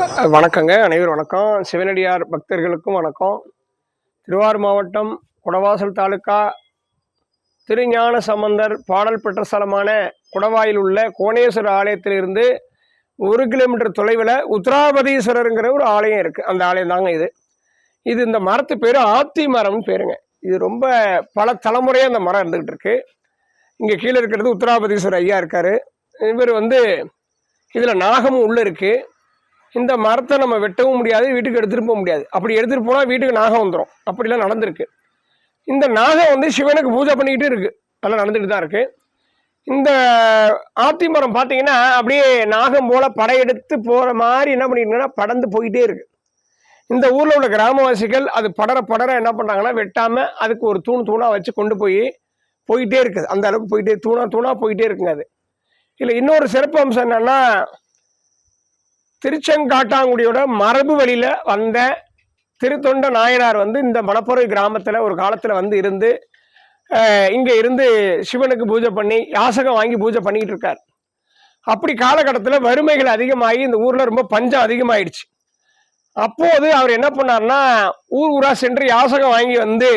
வணக்கங்க. அனைவரும் வணக்கம். சிவனடியார் பக்தர்களுக்கும் வணக்கம். திருவாரூர் மாவட்டம் குடவாசல் தாலுக்கா திருஞான சம்பந்தர் பாடல் பெற்ற ஸ்தலமான குடவாயில் உள்ள கோணேஸ்வரர் ஆலயத்திலிருந்து ஒரு கிலோமீட்டர் தொலைவில் உத்தராபதீஸ்வரருங்கிற ஒரு ஆலயம் இருக்குது அந்த ஆலயம் தாங்க இது. இது இந்த மரத்து பேர் ஆத்தி மரம்னு பேருங்க. இது ரொம்ப பல தலைமுறையாக அந்த மரம் இருந்துக்கிட்டு இருக்கு. இங்கே கீழே இருக்கிறது உத்தராபதீஸ்வரர் ஐயா இருக்கார். இவர் வந்து இதில் நாகமும் உள்ளே இருக்குது இந்த மரத்தை நம்ம வெட்டவும் முடியாது வீட்டுக்கு எடுத்துகிட்டு போக முடியாது. அப்படி எடுத்துகிட்டு போனால் வீட்டுக்கு நாகம் வந்துடும் அப்படிலாம் நடந்திருக்கு. இந்த நாகம் வந்து சிவனுக்கு பூஜை பண்ணிக்கிட்டு இருக்குது அதெல்லாம் நடந்துட்டு தான் இருக்குது இந்த ஆத்தி மரம் பார்த்தீங்கன்னா அப்படியே நாகம் போல் படையெடுத்து போகிற மாதிரி என்ன பண்ணிருக்குன்னா படந்து போயிட்டே இருக்குது இந்த ஊரில் உள்ள கிராமவாசிகள் அது படர படர என்ன பண்ணுறாங்கன்னா வெட்டாமல் அதுக்கு ஒரு தூண் தூணாக வச்சு கொண்டு போய் போயிட்டே இருக்குது. அந்த அளவுக்கு போயிட்டே தூணாக தூணாக போயிட்டே இருக்குங்க அது. இல்லை இன்னொரு சிறப்பு அம்சம் என்னென்னா திருச்செங்காட்டாங்குடியோட மரபு வழியில் வந்த திருத்தொண்ட நாயனார் வந்து இந்த மணப்பொறை கிராமத்தில் ஒரு காலத்தில் வந்து இருந்து இங்கே இருந்து சிவனுக்கு பூஜை பண்ணி யாசகம் வாங்கி பூஜை பண்ணிக்கிட்டு இருக்கார். அப்படி காலகட்டத்தில் வறுமைகள் அதிகமாகி இந்த ஊரில் ரொம்ப பஞ்சம் அதிகமாயிடுச்சு. அப்போது அவர் என்ன பண்ணார்னா ஊர் ஊராக சென்று யாசகம் வாங்கி வந்து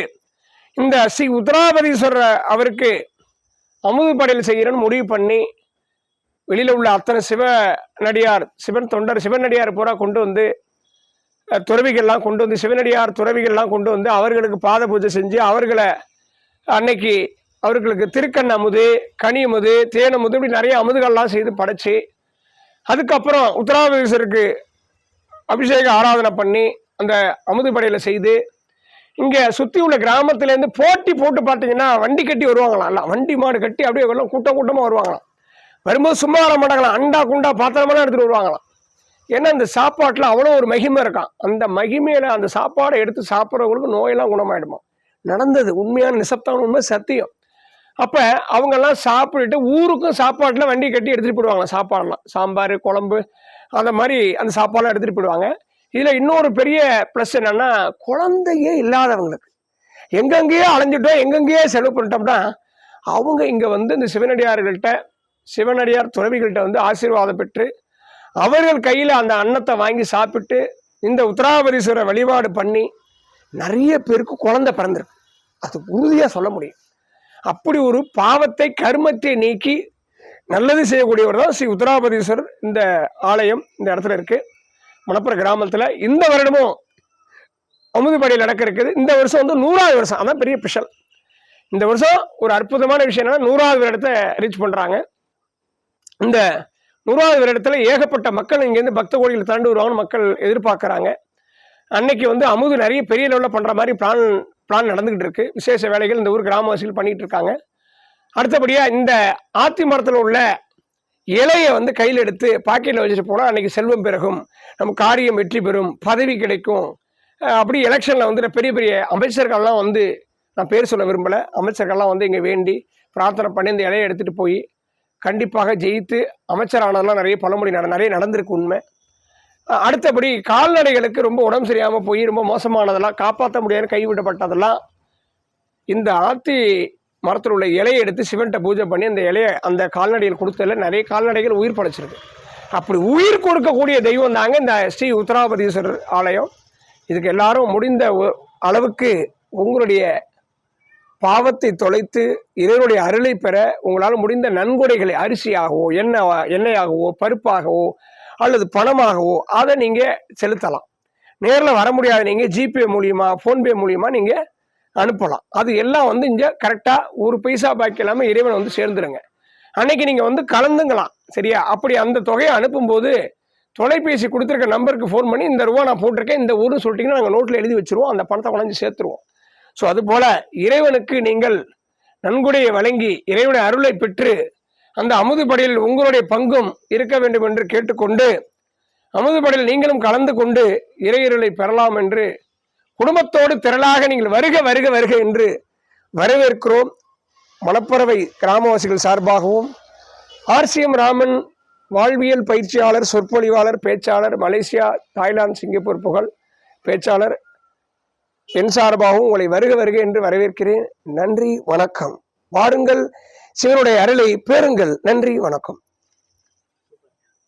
இந்த ஸ்ரீ உத்தராபதீஸ்வரர் அவருக்கு அமுது படையல் செய்கிறன்னு முடிவு பண்ணி வெளியில் உள்ள அத்தனை சிவ நடிகார் சிவன் தொண்டர் சிவனடியார் பூரா கொண்டு வந்து துறவிகள்லாம் கொண்டு வந்து சிவனடியார் துறவிகள்லாம் கொண்டு வந்து அவர்களுக்கு பாத பூஜை செஞ்சு அவர்களை அன்னைக்கு அவர்களுக்கு திருக்கண் அமுது கனி அமுது தேன் அமுது இப்படி நிறைய அமுதுகள்லாம் செய்து படைச்சு அதுக்கப்புறம் உத்தராபதீஸ்வருக்கு அபிஷேக ஆராதனை பண்ணி அந்த அமுது படையில் செய்து இங்கே சுற்றி உள்ள கிராமத்துலேருந்து போட்டி போட்டு பார்த்தீங்கன்னா வண்டி கட்டி வருவாங்களாம். எல்லாம் வண்டி மாடு கட்டி அப்படியே கூட்டம் கூட்டமாக வருவாங்களாம். வரும்போது சும்மா வர மாட்டாங்களாம் அண்டா குண்டா பாத்திரமெல்லாம் எடுத்துகிட்டு வருவாங்களாம். ஏன்னா அந்த சாப்பாட்டில் அவ்வளோ ஒரு மகிமை இருக்கான் அந்த மகிமையில் அந்த சாப்பாடை எடுத்து சாப்பிட்றவங்களுக்கு நோயெல்லாம் குணமாயிடுமா நடந்தது உண்மையான நிசப்தான உண்மை சத்தியம். அப்போ அவங்கெல்லாம் சாப்பிட்டுட்டு ஊருக்கும் சாப்பாட்டில் வண்டி கட்டி எடுத்துகிட்டு போயிடுவாங்க சாப்பாடெல்லாம் சாம்பார் குழம்பு அந்த மாதிரி அந்த சாப்பாடெலாம் எடுத்துகிட்டு போயிடுவாங்க. இதில் இன்னொரு பெரிய ப்ளஸ் என்னென்னா குழந்தையே இல்லாதவங்களுக்கு. எங்கெங்கேயோ அலைஞ்சிட்டோம் எங்கெங்கேயோ செலவு பண்ணிட்டோம்னா அவங்க இங்கே வந்து இந்த சிவனடியார்கள்ட்ட சிவனடியார் துறவிகள்கிட்ட வந்து ஆசீர்வாதம் பெற்று அவர்கள் கையில் அந்த அன்னத்தை வாங்கி சாப்பிட்டு இந்த உத்தராபதீஸ்வரர் வழிபாடு பண்ணி நிறைய பேருக்கு குழந்தை பிறந்திருக்கு. அது உறுதியாக சொல்ல முடியும். அப்படி ஒரு பாவத்தை கர்மத்தை நீக்கி நல்லது செய்யக்கூடியவர் தான் ஸ்ரீ உத்தராபதீஸ்வரர். இந்த ஆலயம் இந்த இடத்துல இருக்குது மணப்புற கிராமத்தில் இந்த வருடமும் அமுதுபடியில் நடக்க இருக்குது. இந்த வருஷம் வந்து நூறாவது வருஷம். அதான் பெரிய ஸ்பெஷல் இந்த வருஷம் ஒரு அற்புதமான விஷயம் என்னன்னா நூறாவது இடத்த ரீச் பண்ணுறாங்க இந்த நூறாவது வருடத்தில் ஏகப்பட்ட மக்கள் இங்கேருந்து பக்த கோடியில் தாண்டு வருவாங்கன்னு மக்கள் எதிர்பார்க்குறாங்க. அன்னைக்கு வந்து அமுது நிறைய பெரிய லெவலில் பண்ணுற மாதிரி பிளான் பிளான் நடந்துகிட்டு இருக்கு. விசேஷ வேலைகள் இந்த ஊர் கிராமவாசிகள் பண்ணிட்டு இருக்காங்க. அடுத்தபடியாக இந்த ஆத்தி மரத்தில் உள்ள இலையை வந்து கையில் எடுத்து பாக்கெட்டில் வச்சுட்டு போனால் அன்னைக்கு செல்வம் பிறகும் நம்ம காரியம் வெற்றி பெறும். பதவி கிடைக்கும். அப்படி எலெக்ஷனில் வந்து பெரிய பெரிய அமைச்சர்கள்லாம் வந்து நான் பேர் சொல்ல விரும்பலை. அமைச்சர்கள்லாம் வந்து இங்கே வேண்டி பிரார்த்தனை பண்ணி இந்த இலையை எடுத்துகிட்டு போய் கண்டிப்பாக ஜெயித்து அமைச்சரானதெல்லாம் நிறைய பழமொழி நட நிறைய நடந்திருக்கு உண்மை. அடுத்தபடி கால்நடைகளுக்கு ரொம்ப உடம்பு சரியாமல் போய் ரொம்ப மோசமானதெல்லாம் காப்பாற்ற முடியாத கைவிடப்பட்டதெல்லாம் இந்த ஆத்தி மரத்தில் உள்ள இலையை எடுத்து சிவன்கிட்ட பூஜை பண்ணி அந்த இலையை அந்த கால்நடைகள் கொடுத்ததில் நிறைய கால்நடைகள் உயிர் படைச்சிருக்கு. அப்படி உயிர் கொடுக்கக்கூடிய தெய்வம் தாங்க இந்த ஸ்ரீ உத்தராபதீஸ்வரர் ஆலயம். இதுக்கு எல்லாரும் முடிந்த அளவுக்கு உங்களுடைய பாவத்தை தொலைத்து இறைவனுடைய அருளை பெற உங்களால் முடிந்த நன்கொடைகளை அரிசியாகவோ எண்ணெய் எண்ணெயாகவோ பருப்பாகவோ அல்லது பணமாகவோ அதை நீங்கள் செலுத்தலாம். நேரில் வர முடியாத நீங்கள் ஜிபே மூலியமா ஃபோன்பே மூலியமா நீங்கள் அனுப்பலாம். அது எல்லாம் வந்து இங்கே கரெக்டாக ஒரு பைசா பாக்கி இல்லாமல் இறைவனை வந்து சேர்ந்துருங்க. அன்னைக்கு நீங்கள் வந்து கலந்துங்களாம் சரியா? அப்படி அந்த தொகையை அனுப்பும்போது தொலைபேசி கொடுத்துருக்க நம்பருக்கு ஃபோன் பண்ணி இந்த ரூபா நான் போட்டிருக்கேன் இந்த ஊருன்னு சொல்லிட்டீங்கன்னா நாங்கள் நோட்டில் எழுதி வச்சுருவோம் அந்த பணத்தை கொண்டாந்து சேர்த்துருவோம். ஸோ அதுபோல இறைவனுக்கு நீங்கள் நன்கொடையை வழங்கி இறைவனுடைய அருளை பெற்று அந்த அமுதுபடியில் உங்களுடைய பங்கும் இருக்க வேண்டும் என்று கேட்டுக்கொண்டு அமுதுபடியில் நீங்களும் கலந்து கொண்டு இறையருளை பெறலாம் என்று குடும்பத்தோடு திரளாக நீங்கள் வருக வருக வருக என்று வரவேற்கிறோம். மணப்பறவை கிராமவாசிகள் சார்பாகவும் ஆர்சிஎம் ராமன் வாழ்வியல் பயிற்சியாளர் சொற்பொழிவாளர் பேச்சாளர் மலேசியா தாய்லாந்து சிங்கப்பூர் புகழ் பேச்சாளர் என் சார்பாகவும் உங்களை வருக வருக என்று வரவேற்கிறேன். நன்றி வணக்கம். வாருங்கள். சிவனுடைய அருளை பேருங்கள். நன்றி வணக்கம்.